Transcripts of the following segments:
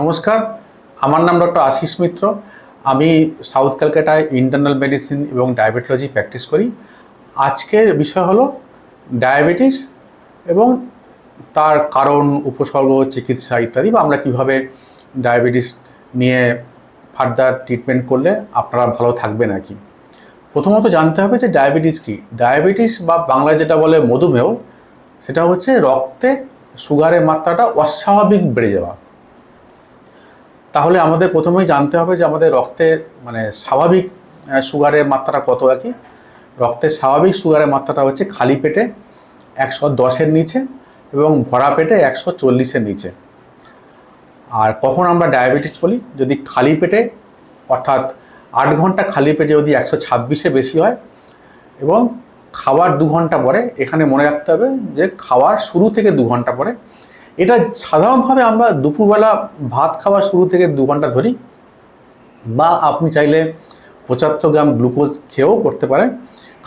নমস্কার, আমার নাম ডক্টর আশিস মিত্র। আমি সাউথ ক্যালকাটায় ইন্টারনাল মেডিসিন এবং ডায়াবেটোলজি প্র্যাকটিস করি। আজকের বিষয় হলো ডায়াবেটিস এবং তার কারণ, উপসর্গ, চিকিৎসা ইত্যাদি বা আমরা কীভাবে ডায়াবেটিস নিয়ে ফার্দার ট্রিটমেন্ট করলে আপনারা ভালো থাকবেন আর কি। প্রথমত জানতে হবে যে ডায়াবেটিস কী? ডায়াবেটিস বা বাংলায় যেটা বলে মধুমেহ, সেটা হচ্ছে রক্তে সুগারের মাত্রাটা অস্বাভাবিক বেড়ে যাওয়া। তাহলে আমাদের প্রথমেই জানতে হবে যে আমাদের রক্তে মানে স্বাভাবিক সুগারের মাত্রাটা কত আর কি রক্তের স্বাভাবিক সুগারের মাত্রাটা হচ্ছে খালি পেটে একশো দশের নিচে এবং ভরা পেটে একশো চল্লিশের নিচে। আর কখন আমরা ডায়াবেটিস বলি? যদি খালি পেটে, অর্থাৎ আট ঘণ্টা খালি পেটে যদি একশো ছাব্বিশে বেশি হয় এবং খাওয়ার দু ঘণ্টা পরে, এখানে মনে রাখতে হবে যে খাওয়ার শুরু থেকে দু ঘণ্টা পরে এটা সাধারণভাবে আমরা দুপুরবেলা ভাত খাওয়ার শুরু থেকে দু ঘণ্টা ধরি, বা আপনি চাইলে পঁচাত্তর গ্রাম গ্লুকোজ খেয়েও করতে পারেন।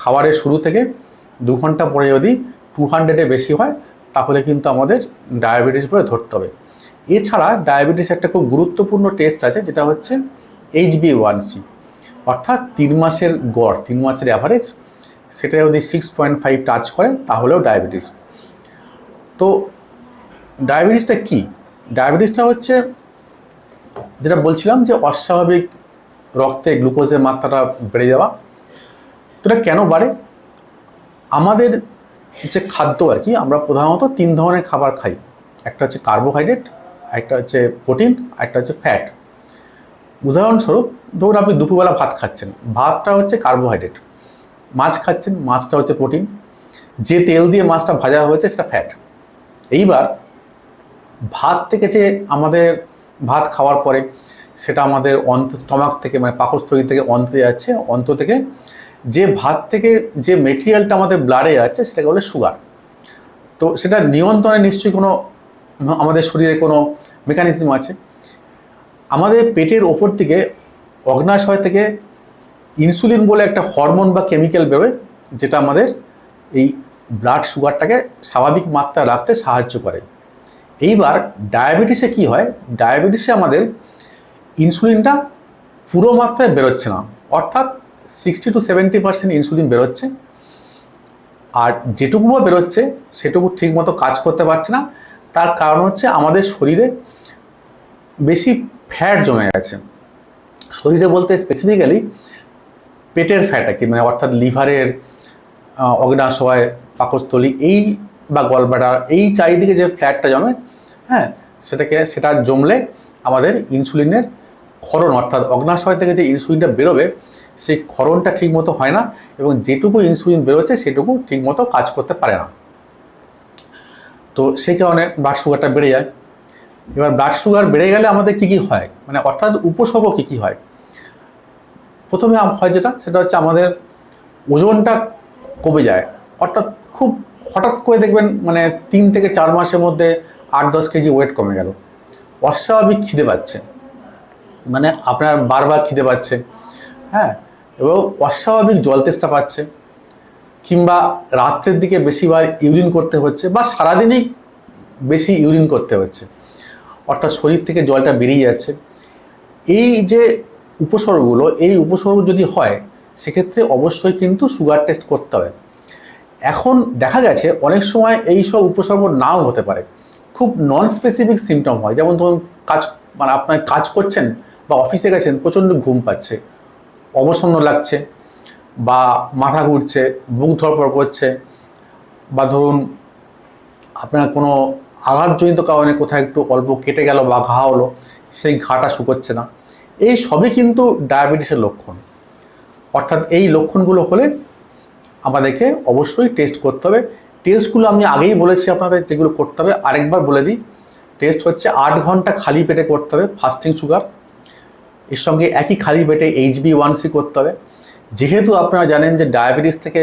খাবারের শুরু থেকে দু ঘণ্টা পরে যদি টু হান্ড্রেডে বেশি হয়, তাহলে কিন্তু আমাদের ডায়াবেটিস বলে ধরতে হবে। এছাড়া ডায়াবেটিস একটা খুব গুরুত্বপূর্ণ টেস্ট আছে, যেটা হচ্ছে এইচ বি ওয়ান সি অর্থাৎ তিন মাসের গড়, তিন মাসের অ্যাভারেজ সেটা যদি সিক্স পয়েন্ট ফাইভ টাচ করে, তাহলেও ডায়াবেটিস। তো ডায়াবেটিসটা কি? ডায়াবেটিসটা হচ্ছে যেটা বলছিলাম যে অস্বাভাবিক রক্তে গ্লুকোজের মাত্রাটা বেড়ে যাওয়া। তো এটা কেন বাড়ে? আমাদের যে খাদ্য আর কি, আমরা প্রধানত তিন ধরনের খাবার খাই। একটা হচ্ছে কার্বোহাইড্রেট একটা হচ্ছে প্রোটিন একটা হচ্ছে ফ্যাট উদাহরণস্বরূপ, ধরুন আপনি দুপুরবেলা ভাত খাচ্ছেন। ভাতটা হচ্ছে কার্বোহাইড্রেট মাছ খাচ্ছেন, মাছটা হচ্ছে প্রোটিন যে তেল দিয়ে মাছটা ভাজা হয়েছে, সেটা ফ্যাট এইবার ভাত থেকে যে আমাদের ভাত খাওয়ার পরে, সেটা আমাদের অন্ত, স্টমাক থেকে মানে পাকস্থলী থেকে অন্ত্রে যাচ্ছে, অন্ত থেকে যে ভাত থেকে যে মেটেরিয়ালটা আমাদের ব্লাডে যাচ্ছে, সেটাকে বলে সুগার তো সেটা নিয়ন্ত্রণে নিশ্চয়ই কোনো, আমাদের শরীরে কোনো মেকানিজম আছে। আমাদের পেটের ওপর থেকে অগ্নাশয় থেকে ইনসুলিন বলে একটা হরমোন বা কেমিক্যাল বেরোয়, যেটা আমাদের এই ব্লাড সুগারটাকে স্বাভাবিক মাত্রা রাখতে সাহায্য করে। এইবার ডায়াবেটিসে কি হয়? ডায়াবেটিসে আমাদের ইনসুলিনটা পুরো মাত্রায় বেরোচ্ছে না। অর্থাৎ sixty to seventy percent insulin বেরোচ্ছে। আর যেটুকু বেরোচ্ছে, সেটুকু ঠিকমতো কাজ করতে পারছে না। তার কারণ হচ্ছে আমাদের শরীরে বেশি ফ্যাট জমে গেছে। শরীরে বলতে স্পেসিফিক্যালি পেটের ফ্যাট আর কি? মানে অর্থাৎ লিভারের অগ্নাশয়, পাকস্থলী, এই বা গলব্লাডার এই চারিদিকে যে ফ্যাটটা জমে হ্যাঁ সেটাকে, সেটা জমলে আমাদের ইনসুলিনের ক্ষরণ, অর্থাৎ অগ্নাশয় থেকে যে ইনসুলিনটা বেরোবে, সেই ক্ষরণটা ঠিকমতো হয় না এবং যেটুকু ইনসুলিন বেরোচ্ছে সেটুকু ঠিকমতো কাজ করতে পারে না। তো সেই কারণে ব্লাড সুগারটা বেড়ে যায়। এবার ব্লাড সুগার বেড়ে গেলে আমাদের কি কি হয়? মানে অর্থাৎ উপসর্গ কি কি হয়? প্রথমে হয় যেটা, সেটা হচ্ছে আমাদের ওজনটা কমে যায়। অর্থাৎ খুব হঠাৎ করে দেখবেন মানে তিন থেকে চার মাসের মধ্যে আট দশ কেজি ওয়েট কমে গেল। অস্বাভাবিক খিদে পাচ্ছে। মানে আপনার বারবার খিদে পাচ্ছে। হ্যাঁ এবং অস্বাভাবিক জল তেষ্টা পাচ্ছে। কিংবা রাত্রের দিকে বেশিবার ইউরিন করতে হচ্ছে বা সারাদিনই বেশি ইউরিন করতে হচ্ছে। অর্থাৎ শরীর থেকে জলটা বেরিয়ে যাচ্ছে। এই যে উপসর্গগুলো, এই উপসর্গ যদি হয়, সেক্ষেত্রে অবশ্যই কিন্তু সুগার টেস্ট করতে হবে। এখন দেখা গেছে, অনেক সময় এই সব উপসর্গ নাও হতে পারে। খুব নন স্পেসিফিক সিমটম হয়। যেমন ধরুন কাজ মানে আপনার কাজ করছেন বা অফিসে গেছেন, প্রচণ্ড ঘুম পাচ্ছে, অবসন্ন লাগছে বা মাথা ঘুরছে বুক ধরপড় করছে বা ধরুন আপনার কোনো আঘাতজনিত কারণে কোথায় একটু অল্প কেটে গেল বা ঘা হলো, সেই ঘাটা শুকোচ্ছে না। এই সবই কিন্তু ডায়াবেটিসের লক্ষণ। অর্থাৎ এই লক্ষণগুলো হলে আমাদেরকে অবশ্যই টেস্ট করতে হবে। টেস্টগুলো আমি আগেই বলেছি আপনাদের যেগুলো করতে হবে। আরেকবার বলে দিই টেস্ট হচ্ছে আট ঘণ্টা খালি পেটে করতে হবে ফাস্টিং সুগার এর সঙ্গে একই খালি পেটে এইচবি ওয়ান সি করতে হবে। যেহেতু আপনারা জানেন যে ডায়াবেটিস থেকে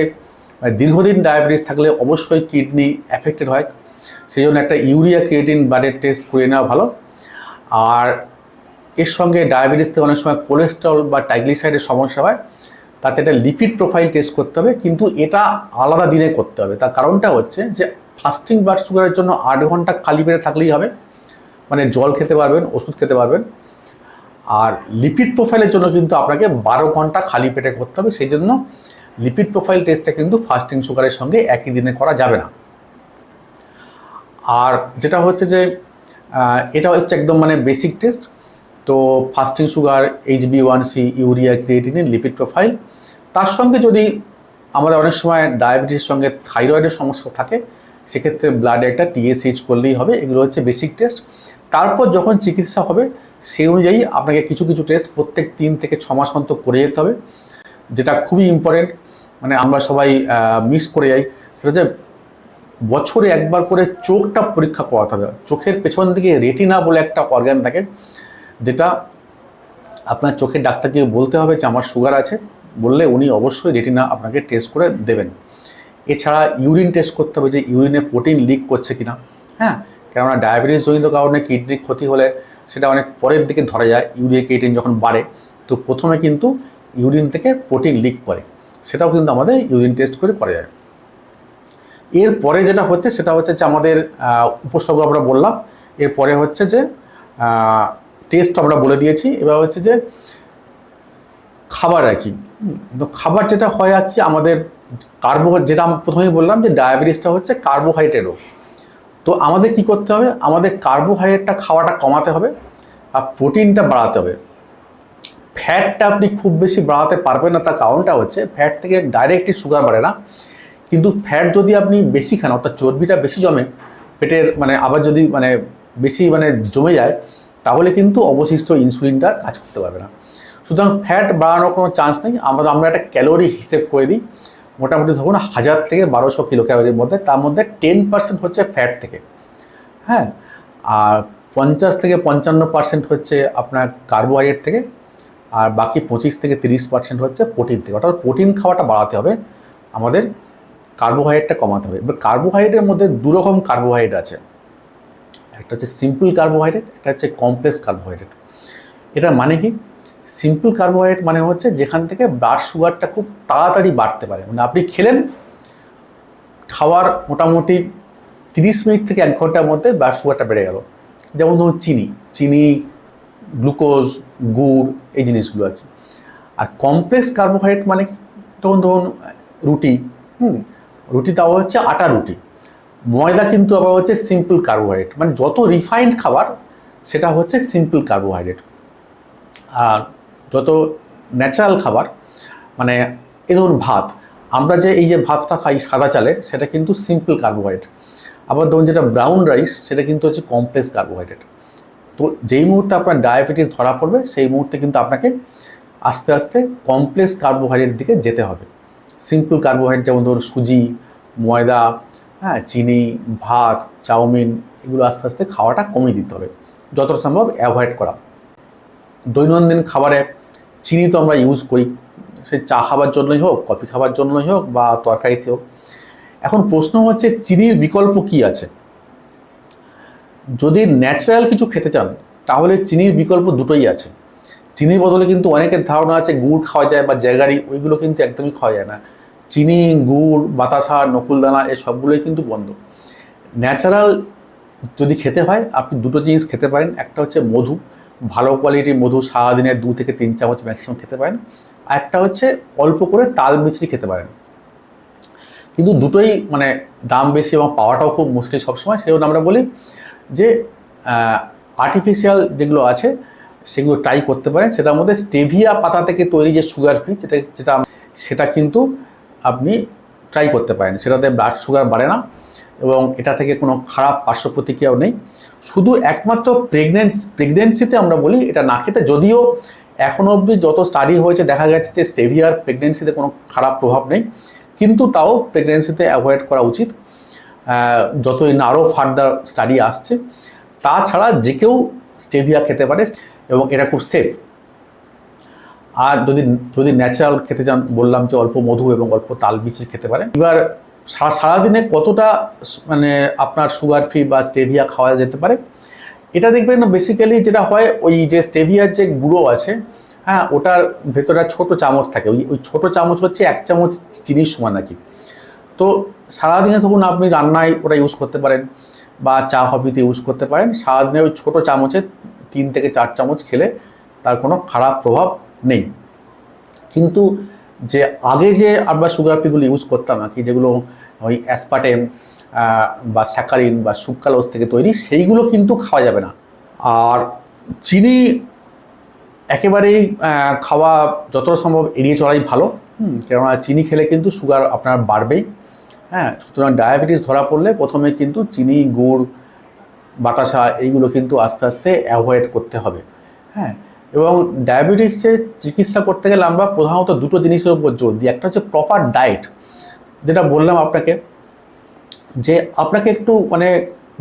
মানে দীর্ঘদিন ডায়াবেটিস থাকলে অবশ্যই কিডনি অ্যাফেক্টেড হয় সেই জন্য একটা ইউরিয়া ক্রিয়েটিন ব্লাডের টেস্ট করে নেওয়া ভালো। আর এর সঙ্গে ডায়াবেটিস থেকে অনেক সময় কোলেস্ট্রল বা ট্রাইগ্লিসাইডের সমস্যা হয় তাতে একটা লিপিড প্রোফাইল টেস্ট করতে হবে, কিন্তু এটা আলাদা দিনে করতে হবে। তার কারণটা হচ্ছে যে ফাস্টিং ব্লাড সুগারের জন্য আট ঘণ্টা খালি পেটে থাকলেই হবে। মানে জল খেতে পারবেন, ওষুধ খেতে পারবেন। আর লিপিড প্রোফাইলের জন্য কিন্তু আপনাকে বারো ঘণ্টা খালি পেটে করতে হবে। সেই জন্য লিপিড প্রোফাইল টেস্টটা কিন্তু ফাস্টিং সুগারের সঙ্গে একই দিনে করা যাবে না। আর যেটা হচ্ছে যে এটা হচ্ছে একদম মানে বেসিক টেস্ট তো fasting sugar H B one C urea creatinine lipid profile তার সঙ্গে যদি আমাদের অনেক সময় ডায়াবেটিসের সঙ্গে থাইরয়েডের সমস্যা থাকে, সেক্ষেত্রে ব্লাডে একটা টিএসএইচ করলেই হবে, এগুলো হচ্ছে বেসিক টেস্ট তারপর যখন চিকিৎসা হবে, সেই অনুযায়ী আপনাকে কিছু কিছু টেস্ট প্রত্যেক তিন থেকে ছ মাস অন্তর করে যেতে হবে, যেটা খুবই ইম্পর্টেন্ট মানে আমরা সবাই মিস করে যাই। সেটা হচ্ছে বছরে একবার করে চোখটা পরীক্ষা করাতে হবে। চোখের পেছন দিকে রেটিনা বলে একটা অর্গান থাকে, যেটা আপনার চোখের ডাক্তারকে বলতে হবে যে আমার সুগার আছে। বললে উনি অবশ্যই রেটিনা আপনাকে টেস্ট করে দেবেন। এছাড়া ইউরিন টেস্ট করতে হবে যে ইউরিনে প্রোটিন লিক করছে কিনা। হ্যাঁ কেননা ডায়াবেটিস জনিত কারণে কিডনির ক্ষতি হলে সেটা অনেক পরের দিকে ধরা যায় ইউরিয়া ক্রিয়েটিন যখন বাড়ে, তো প্রথমে কিন্তু ইউরিন থেকে প্রোটিন লিক করে। সেটাও কিন্তু আমাদের ইউরিন টেস্ট করে করা যায়। এরপরে যেটা হচ্ছে, সেটা হচ্ছে যে আমাদের উপসর্গ আমরা বললাম। এরপরে হচ্ছে যে টেস্ট আমরা বলে দিয়েছি। এবার হচ্ছে যে, খাবার আর কি। তো খাবার যেটা হয় আর কি, আমাদের কার্বো যেটা আমি প্রথমেই বললাম যে ডায়াবেটিসটা হচ্ছে কার্বোহাইড্রেট রোগ তো আমাদের কি করতে হবে? আমাদের কার্বোহাইড্রেটটা খাওয়াটা কমাতে হবে আর প্রোটিনটা বাড়াতে হবে। ফ্যাটটা আপনি খুব বেশি বাড়াতে পারবেন না, তার কারণটা হচ্ছে ফ্যাট থেকে ডাইরেক্টলি সুগার বাড়ে না। কিন্তু ফ্যাট যদি আপনি বেশি খান, অর্থাৎ চর্বিটা বেশি জমে, পেটের মানে আবার যদি মানে বেশি মানে জমে যায়, তাহলে কিন্তু অবশিষ্ট ইনসুলিনটা কাজ করতে পারবে না। সুতরাং ফ্যাট বাড়ানোর কোনো চান্স নেই। আমরা আমরা একটা ক্যালোরি হিসেব করে দিই। মোটামুটি ধরুন হাজার থেকে বারোশো কিলো ক্যালোরির মধ্যে। তার মধ্যে টেন পার্সেন্ট হচ্ছে ফ্যাট থেকে। হ্যাঁ? আর পঞ্চাশ থেকে পঞ্চান্ন পার্সেন্ট হচ্ছে আপনার কার্বোহাইড্রেট থেকে। আর বাকি পঁচিশ থেকে তিরিশ পার্সেন্ট হচ্ছে প্রোটিন থেকে। অর্থাৎ প্রোটিন খাওয়াটা বাড়াতে হবে। আমাদের কার্বোহাইড্রেটটা কমাতে হবে। এবার কার্বোহাইড্রেটের মধ্যে দু রকম কার্বোহাইড্রেট আছে। একটা হচ্ছে সিম্পল কার্বোহাইড্রেট, একটা হচ্ছে কমপ্লেক্স কার্বোহাইড্রেট। এটা মানে কি? সিম্পল কার্বোহাইড্রেট মানে হচ্ছে যেখান থেকে ব্লাড সুগারটা খুব তাড়াতাড়ি বাড়তে পারে। মানে আপনি খেলেন, খাওয়ার মোটামুটি তিরিশ মিনিট থেকে এক ঘণ্টার মধ্যে ব্লাড সুগারটা বেড়ে গেল। যেমন ধরুন চিনি চিনি গ্লুকোজ গুড়, এই জিনিসগুলো আর কি। আর কমপ্লেক্স কার্বোহাইড্রেট মানে তখন ধরুন রুটি, হুম, রুটি তাও হচ্ছে আটা রুটি। ময়দা কিন্তু আবার হচ্ছে সিম্পল কার্বোহাইড্রেট মানে যত রিফাইন্ড খাবার, সেটা হচ্ছে সিম্পল কার্বোহাইড্রেট আর যত ন্যাচারাল খাবার মানে এ ধরুন ভাত, আমরা যে এই যে ভাতটা খাই সাদা চালের, সেটা কিন্তু সিম্পল কার্বোহাইড্রেট আবার ধরুন যেটা ব্রাউন রাইস সেটা কিন্তু হচ্ছে কমপ্লেক্স কার্বোহাইড্রেট তো যেই মুহূর্তে আপনার ডায়াবেটিস ধরা পড়বে, সেই মুহূর্তে কিন্তু আপনাকে আস্তে আস্তে কমপ্লেক্স কার্বোহাইড্রেট দিকে যেতে হবে। সিম্পল কার্বোহাইড্রেট যেমন ধরুন সুজি, ময়দা হ্যাঁ চিনি, ভাত, চাউমিন, এগুলো আস্তে আস্তে খাওয়াটা কমিয়ে দিতে হবে। যতটা সম্ভব অ্যাভয়েড করা। দৈনন্দিন খাবারে চিনি তো আমরা ইউজ করি। সে চা খাবার জন্যই হোক, কফি খাবার জন্যই হোক বা তরকারিতে হোক। এখন প্রশ্ন হচ্ছে, চিনির বিকল্প কি আছে? যদি ন্যাচারাল কিছু খেতে চান, তাহলে চিনির বিকল্প দুটোই আছে। চিনির বদলে কিন্তু অনেকের ধারণা আছে, গুড় খাওয়া যায় বা জ্যাগারি ওইগুলো কিন্তু একদমই খাওয়া যায় না। চিনি, গুড়, বাতাসা, নকুলদানা এই সবগুলোই কিন্তু বন্ধ। ন্যাচারাল যদি খেতে হয়, আপনি দুটো জিনিস খেতে পারেন। একটা হচ্ছে মধু ভালো কোয়ালিটির মধু সারাদিনে দু থেকে তিন চামচ ম্যাক্সিমাম খেতে পারেন। আর একটা হচ্ছে অল্প করে তাল মিছরি খেতে পারেন। কিন্তু দুটোই মানে দাম বেশি এবং পাওয়াটাও খুব মুশকিল সবসময় সেজন্য আমরা বলি যে আর্টিফিশিয়াল যেগুলো আছে, সেগুলো ট্রাই করতে পারেন। সেটার মধ্যে স্টেভিয়া পাতা থেকে তৈরি যে সুগার ফ্রি যেটা যেটা, সেটা কিন্তু আপনি ট্রাই করতে পারেন। সেটাতে ব্লাড সুগার বাড়ে না এবং এটা থেকে কোনো খারাপ পার্শ্ব প্রতিক্রিয়াও নেই। শুধু একমাত্র প্রেগনেন্স প্রেগনেন্সিতে আমরা বলি, এটা না খেতে, যদিও এখনও অবধি যত স্টাডি হয়েছে, দেখা গেছে যে স্টেভিয়ার প্রেগনেন্সিতে কোনো খারাপ প্রভাব নেই, কিন্তু তাও প্রেগনেন্সিতে অ্যাভয়েড করা উচিত। যতই না আরও ফার্দার স্টাডি আসছে। তাছাড়া যে কেউ স্টেভিয়া খেতে পারে, এবং এটা খুব সেফ আর যদি যদি ন্যাচারাল খেতে চান, বললাম যে অল্প মধু এবং অল্প তাল বিচি খেতে পারেন। এবার সারাদিনে কতটা মানে আপনার সুগার ফ্রি বা স্টেভিয়া খাওয়া যেতে পারে, এটা দেখবেন বেসিক্যালি যেটা হয়, ওই যে স্টেভিয়ার যে গুঁড়ো আছে হ্যাঁ ওটার ভেতরে ছোট চামচ থাকে। ওই ওই ছোটো চামচ হচ্ছে এক চামচ চিনির সমান নাকি তো সারাদিনে ধরুন আপনি রান্নায় ওটা ইউজ করতে পারেন বা চা হবিতে ইউজ করতে পারেন, সারাদিনে ওই ছোটো চামচে তিন থেকে চার চামচ খেলে তার কোনো খারাপ প্রভাব নেই। কিন্তু যে আগে যে আমরা সুগার ফ্রিগুলো ইউজ করতাম আর কি, যেগুলো ওই অ্যাসপার্টেম বা স্যাকারিন বা সুক্রালোজ থেকে তৈরি, সেইগুলো কিন্তু খাওয়া যাবে না। আর চিনি একেবারেই খাওয়া যতটা সম্ভব এড়িয়ে চলাই ভালো। কেননা চিনি খেলে কিন্তু সুগার আপনার বাড়বেই। হ্যাঁ সুতরাং ডায়াবেটিস ধরা পড়লে প্রথমে কিন্তু চিনি, গুড়, বাতাসা, এইগুলো কিন্তু আস্তে আস্তে অ্যাভয়েড করতে হবে। হ্যাঁ এবং ডায়াবেটিসের চিকিৎসা করতে গেলে আমরা প্রধানত দুটো জিনিসের উপর জোর দিই। একটা হচ্ছে প্রপার ডায়েট যেটা বললাম আপনাকে, যে আপনাকে একটু মানে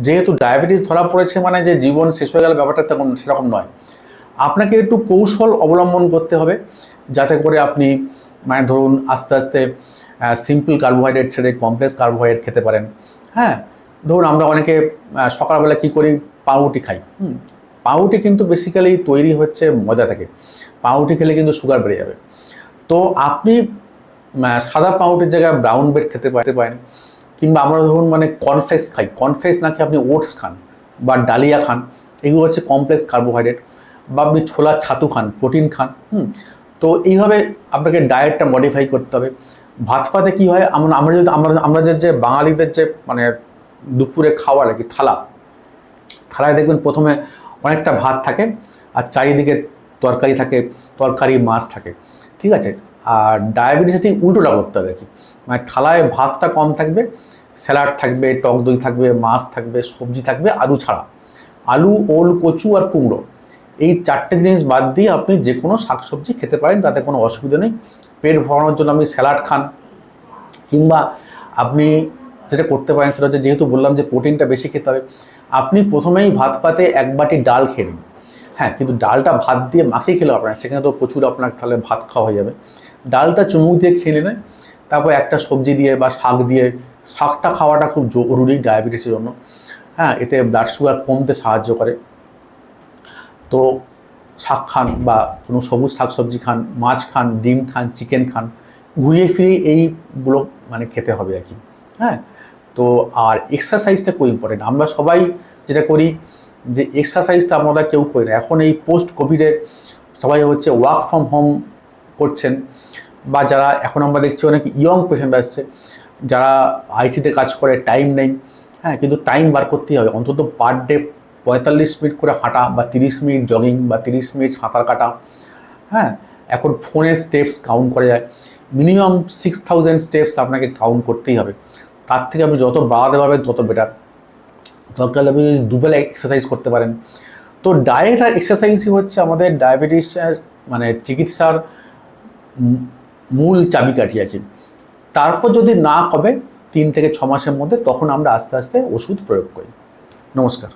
যেহেতু ডায়াবেটিস ধরা পড়েছে মানে যে জীবন শেষ হয়ে গেল ব্যাপারটা তেমন সেরকম নয়। আপনাকে একটু কৌশল অবলম্বন করতে হবে যাতে করে আপনি মানে ধরুন আস্তে আস্তে সিম্পল কার্বোহাইড্রেট ছেড়ে কমপ্লেক্স কার্বোহাইড্রেট খেতে পারেন। হ্যাঁ ধরুন আমরা অনেকে সকালবেলা কী করি? পাউরুটি খাই। হুম পাউরুটি কিন্তু বেসিক্যালি তৈরি হচ্ছে ময়দা থেকে। পাউটি খেলে কিন্তু সুগার বেড়ে যাবে। তো আপনি সাদা পাউরুটির জায়গায় ব্রাউন ব্রেড খেতে পারতে পারেন। কিংবা আমরা ধরুন মানে কর্নফ্লেক্স খাই। কর্নফ্লেক্স নাকি আপনি ওটস খান বা ডালিয়া খান, এগুলো হচ্ছে কমপ্লেক্স কার্বোহাইড্রেট বা আপনি ছোলার ছাতু খান প্রোটিন খান, হুম। তো এইভাবে আপনাকে ডায়েটটা মডিফাই করতে হবে। ভাত পাতে কী হয়? আমরা আমরা যদি, আমরা আমরা যে বাঙালিদের যে মানে দুপুরে খাওয়ার আর কি থালা, থালায় দেখবেন প্রথমে অনেকটা ভাত থাকে আর চারিদিকে তরকারি থাকে, তরকারি মাছ থাকে। ঠিক আছে? আর ডায়াবেটিসে ঠিক উল্টোটা করতে হবে কি। মানে থালায় ভাতটা কম থাকবে, স্যালাড থাকবে, টক দই থাকবে, মাছ থাকবে, সবজি থাকবে, আলু ছাড়া। আলু, ওল, কচু আর কুমড়ো, এই চারটে জিনিস বাদ দিয়ে আপনি যে কোনো শাকসবজি খেতে পারেন, তাতে কোনো অসুবিধা নেই। পেট ভরানোর জন্য আপনি স্যালাড খান, কিংবা আপনি যেটা করতে পারেন সেটা হচ্ছে, যেহেতু বললাম যে প্রোটিনটা বেশি খেতে হবে আপনি প্রথমেই ভাত পাতে এক বাটি ডাল খেয়ে হ্যাঁ কিন্তু ডালটা ভাত দিয়ে মাখিয়ে খেলে আপনার সেখানে তো প্রচুর আপনার তাহলে ভাত খাওয়া হয়ে যাবে। ডালটা চুমুক দিয়ে খেলে নেবেন তারপর একটা সবজি দিয়ে বা শাক দিয়ে, শাকটা খাওয়াটা খুব জরুরি ডায়াবেটিসের জন্য। হ্যাঁ এতে ব্লাড সুগার কমতে সাহায্য করে। তো শাক খান বা কোনো সবুজ শাকসবজি খান, মাছ খান, ডিম খান চিকেন খান, ঘুরিয়ে ফিরিয়ে এইগুলো মানে খেতে হবে আর কি। হ্যাঁ তো আর এক্সারসাইজটা খুব ইম্পর্টেন্ট আমরা সবাই যেটা করি যে এক্সারসাইজটা আমরা কেউ করি না। এখন এই পোস্ট কোভিডে সবাই হচ্ছে ওয়ার্ক ফ্রম হোম করছেন বা যারা এখন আমরা দেখছি অনেক ইয়ং পেশেন্ট আসছে, যারা আইটিতে কাজ করে টাইম নেই হ্যাঁ কিন্তু টাইম বার করতেই হবে। অন্তত পার ডে পঁয়তাল্লিশ মিনিট করে হাঁটা বা তিরিশ মিনিট জগিং বা তিরিশ মিনিট সাঁতার কাটা হ্যাঁ এখন ফোনে স্টেপস কাউন্ট করা যায়। মিনিমাম সিক্স থাউজেন্ড স্টেপস আপনাকে কাউন্ট করতেই হবে। তার থেকে আপনি যত বাড়াতে পারবেন, তত বেটার দরকার আপনি যদি দুবেলা এক্সারসাইজ করতে পারেন। তো ডায়েট আর এক্সারসাইজই হচ্ছে আমাদের ডায়াবেটিসের মানে চিকিৎসার মূল চাবিকাঠি আছে তারপর যদি না কবে তিন থেকে ছ মাসের মধ্যে, তখন আমরা আস্তে আস্তে ওষুধ প্রয়োগ করি। নমস্কার।